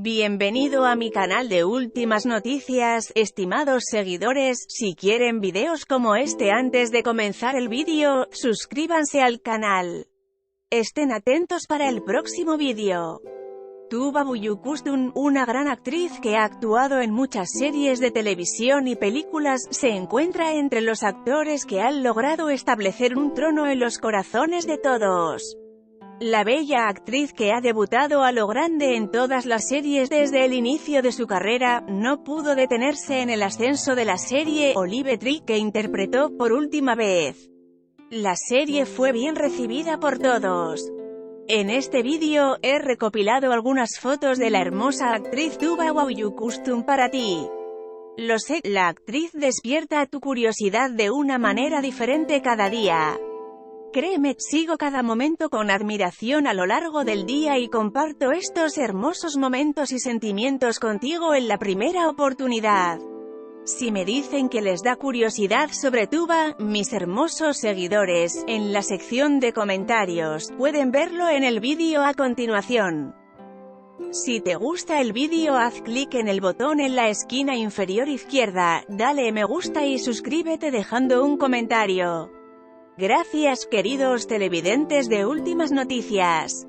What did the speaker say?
Bienvenido a mi canal de últimas noticias, estimados seguidores, si quieren videos como este antes de comenzar el vídeo, suscríbanse al canal. Estén atentos para el próximo vídeo. Tuba Buyukustun, una gran actriz que ha actuado en muchas series de televisión y películas, se encuentra entre los actores que han logrado establecer un trono en los corazones de todos. La bella actriz que ha debutado a lo grande en todas las series desde el inicio de su carrera, no pudo detenerse en el ascenso de la serie Olive Tree que interpretó por última vez. La serie fue bien recibida por todos. En este vídeo, he recopilado algunas fotos de la hermosa actriz Tuba Wauyukustum para ti. Lo sé, la actriz despierta tu curiosidad de una manera diferente cada día. Créeme, sigo cada momento con admiración a lo largo del día y comparto estos hermosos momentos y sentimientos contigo en la primera oportunidad. Si me dicen que les da curiosidad sobre Tuba, mis hermosos seguidores, en la sección de comentarios, pueden verlo en el vídeo a continuación. Si te gusta el vídeo haz clic en el botón en la esquina inferior izquierda, dale me gusta y suscríbete dejando un comentario. Gracias queridos televidentes de Últimas Noticias.